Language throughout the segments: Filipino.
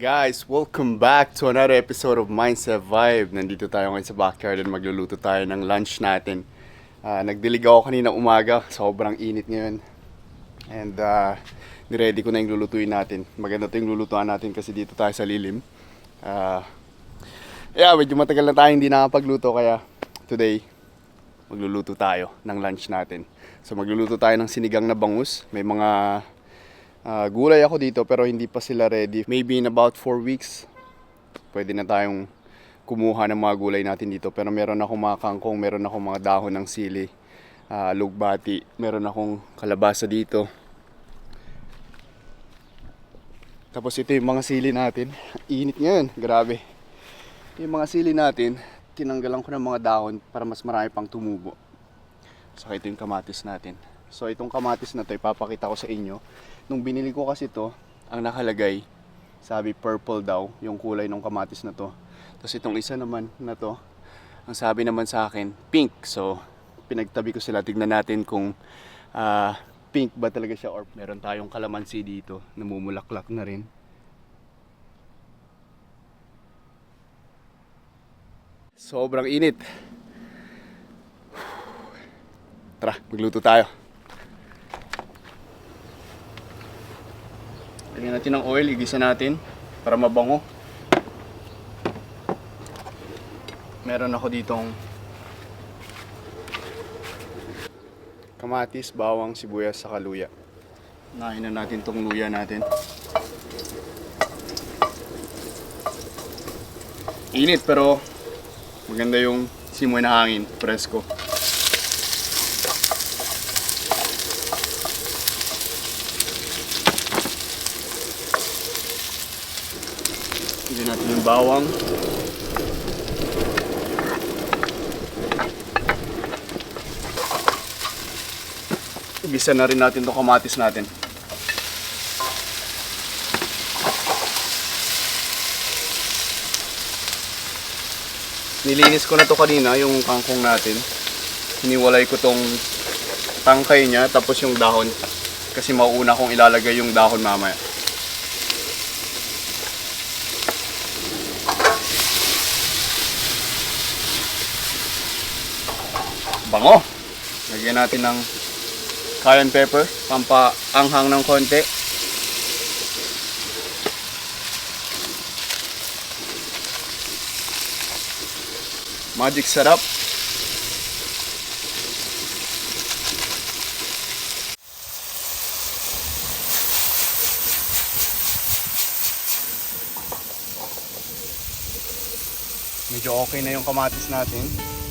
Guys, welcome back to another episode of Mindset Vibe. Nandito tayo ngayon sa backyard and magluluto tayo ng lunch natin. Ah, nagdilig ako kanina umaga, sobrang init ngayon. And uh, niready ko na yung lulutuin natin. Maganda to yung lulutuan natin kasi dito tayo sa lilim. Ah, yeah, medyo matagal na tayo hindi nakapagluto kaya today magluluto tayo ng lunch natin. So magluluto tayo ng sinigang na bangus. May mga Ah, gulay ako dito pero hindi pa sila ready. Maybe in about 4 weeks, pwede na tayong kumuha ng mga gulay natin dito. Pero meron akong mga kangkong, meron akong mga dahon ng sili, ah, lugbati, meron akong kalabasa dito. Tapos ito yung mga sili natin. Init ngayon, grabe. Yung mga sili natin, tinanggalan ko ng mga dahon para mas marami pang tumubo. Saka ito yung kamatis natin. So itong kamatis na to, ipapakita ko sa inyo. Nung binili ko kasi to, ang nakalagay, sabi purple daw, yung kulay ng kamatis na to. Tapos itong isa naman na to, ang sabi naman sa akin, pink. So pinagtabi ko sila, tignan natin kung ah, pink ba talaga siya or meron tayong kalamansi dito, namumulaklak na rin. Sobrang init. Tara, magluto tayo. Lagyan natin ng oil, igisa natin para mabango. Meron ako ditong kamatis, bawang, sibuyas, sa luya. Nahin na natin tong luya natin. Init pero maganda yung simoy na hangin, presko. Hindi natin yung bawang. Igisa na rin natin itong kamatis natin. Nilinis ko na to kanina, yung kangkong natin. Hiniwalay ko tong tangkay niya, tapos yung dahon. Kasi mauuna kong ilalagay yung dahon mamaya. Bango! Lagyan natin ng cayenne pepper, pampaanghang ng konti. Magic sarap. Medyo okay na yung kamatis natin.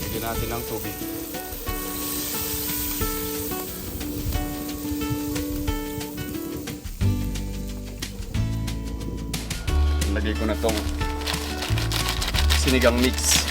Lagyan natin ng tubig. Lagay ko na tong sinigang mix.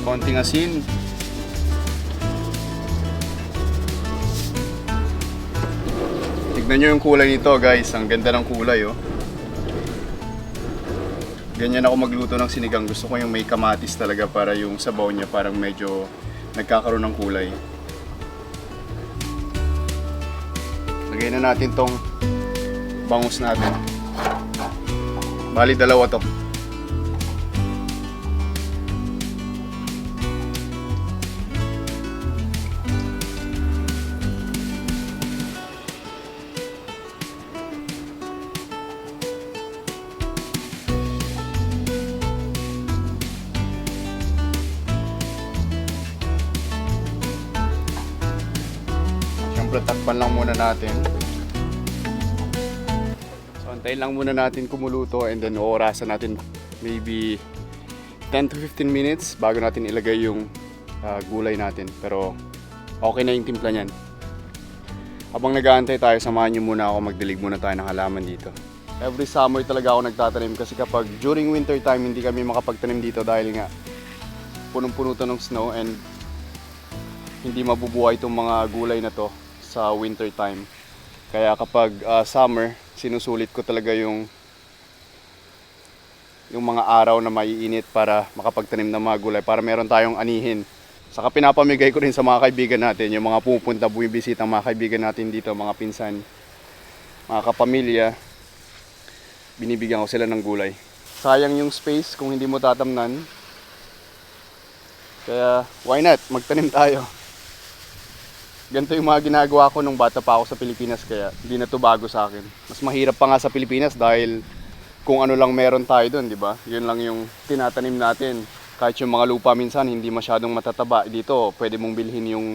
Konting asin. Tignan nyo yung kulay nito guys. Ang ganda ng kulay oh. Ganyan ako magluto ng sinigang. Gusto ko yung may kamatis talaga para yung sabaw niya parang medyo nagkakaroon ng kulay. Lagay na natin tong bangus natin. Bali dalawa to. Takpan lang muna natin. So, antayin lang muna natin kumuluto and then orasan natin maybe 10 to 15 minutes bago natin ilagay yung ah, gulay natin. Pero okay na yung timpla niyan. Habang nag-aantay tayo, samahan niyo muna ako magdilig muna tayo ng halaman dito. Every summer talaga ako nagtatanim kasi kapag during winter time hindi kami makapagtanim dito dahil nga punong-puno to ng snow and hindi mabubuhay itong mga gulay na to sa winter time. Kaya kapag ah, summer, sinusulit ko talaga yung yung mga araw na maiinit para makapagtanim ng mga gulay para meron tayong anihin. Saka pinapamigay ko rin sa mga kaibigan natin, yung mga pupunta, bumibisita mga kaibigan natin dito, mga pinsan, mga kapamilya, binibigyan ko sila ng gulay. Sayang yung space kung hindi mo tatamnan. Kaya why not, magtanim tayo. Ganito yung mga ginagawa ko nung bata pa ako sa Pilipinas kaya hindi na to bago sa akin. Mas mahirap pa nga sa Pilipinas dahil kung ano lang meron tayo doon, di ba? Yun lang yung tinatanim natin. Kahit yung mga lupa minsan hindi masyadong matataba. Dito, pwede mong bilhin yung,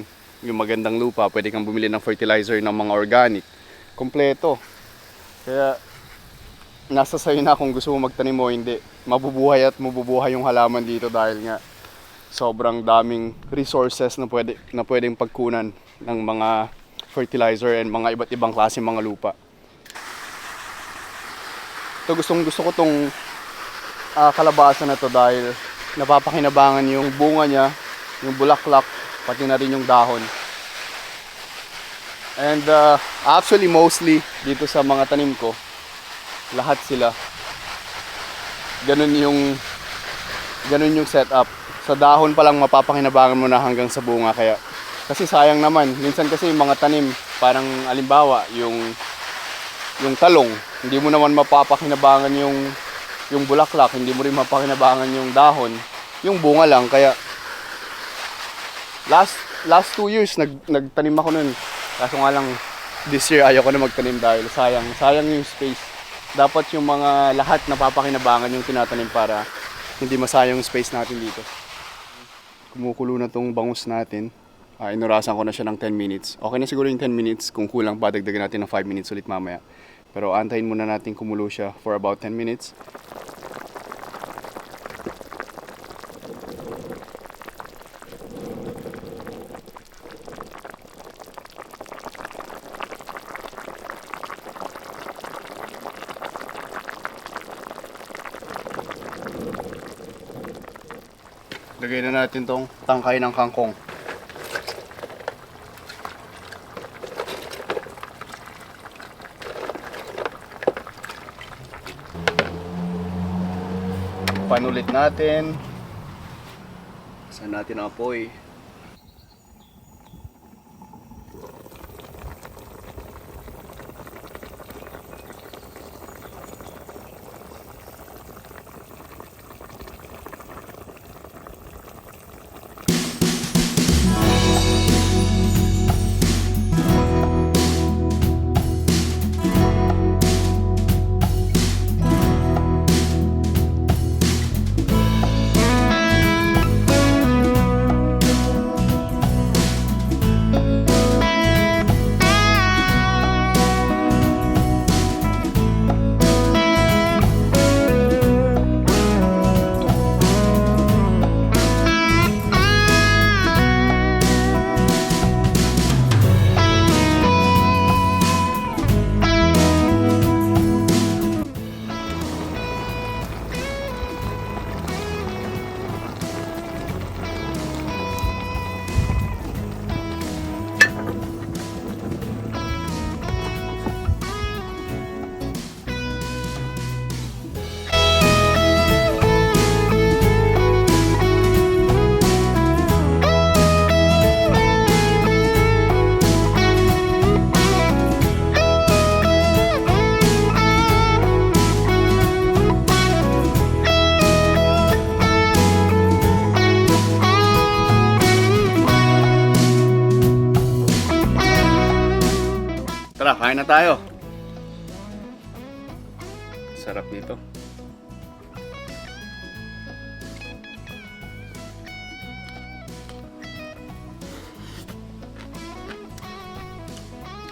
yung magandang lupa. Pwede kang bumili ng fertilizer ng mga organic. Kompleto. Kaya nasa sa'yo na kung gusto mo magtanim o hindi. Mabubuhay at mabubuhay yung halaman dito dahil nga sobrang daming resources na pwede na pwedeng pagkunan ng mga fertilizer and mga iba't ibang klase mga lupa. Ito gustong gusto ko tong ah, kalabasa na to dahil napapakinabangan yung bunga niya, yung bulaklak, pati na rin yung dahon. And uh, actually mostly dito sa mga tanim ko, lahat sila. Ganun yung ganun yung setup. Sa dahon pa lang mapapakinabangan mo na hanggang sa bunga kaya kasi sayang naman. Minsan kasi yung mga tanim, parang alimbawa, yung yung talong, hindi mo naman mapapakinabangan yung yung bulaklak, hindi mo rin mapakinabangan yung dahon. Yung bunga lang kaya last last two years nag nagtanim ako nun. Kaso nga lang this year ayoko na magtanim dahil sayang sayang yung space. Dapat yung mga lahat napapakinabangan yung tinatanim para hindi masayang yung space natin dito. Kumukulo na tong bangus natin. Ah, inurasan ko na siya ng 10 minutes. Okay na siguro yung 10 minutes. Kung kulang pa, dagdagan natin ng 5 minutes ulit mamaya. Pero antayin muna natin kumulo siya for about 10 minutes. Lagay na natin tong tangkay ng kangkong. Panulit natin. Saan natin ang apoy? Na tayo. Sarap nito.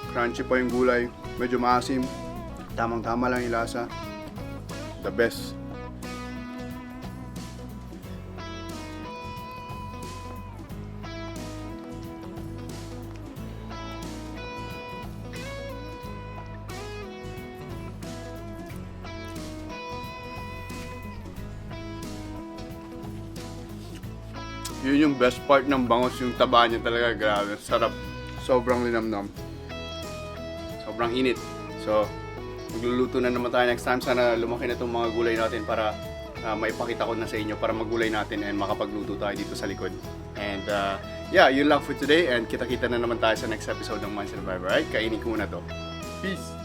Crunchy pa yung gulay. Medyo maasim. Tamang-tama lang yung lasa. The best. Yun yung best part ng bangos, yung taba niya talaga, grabe. Sarap. Sobrang linamnam. Sobrang init. So, magluluto na naman tayo next time. Sana lumaki na itong mga gulay natin para uh, maipakita ko na sa inyo para magulay natin and makapagluto tayo dito sa likod. And uh, yeah, yun lang for today and kita-kita na naman tayo sa next episode ng Mind Survivor. Alright, kainin ko muna to. Peace!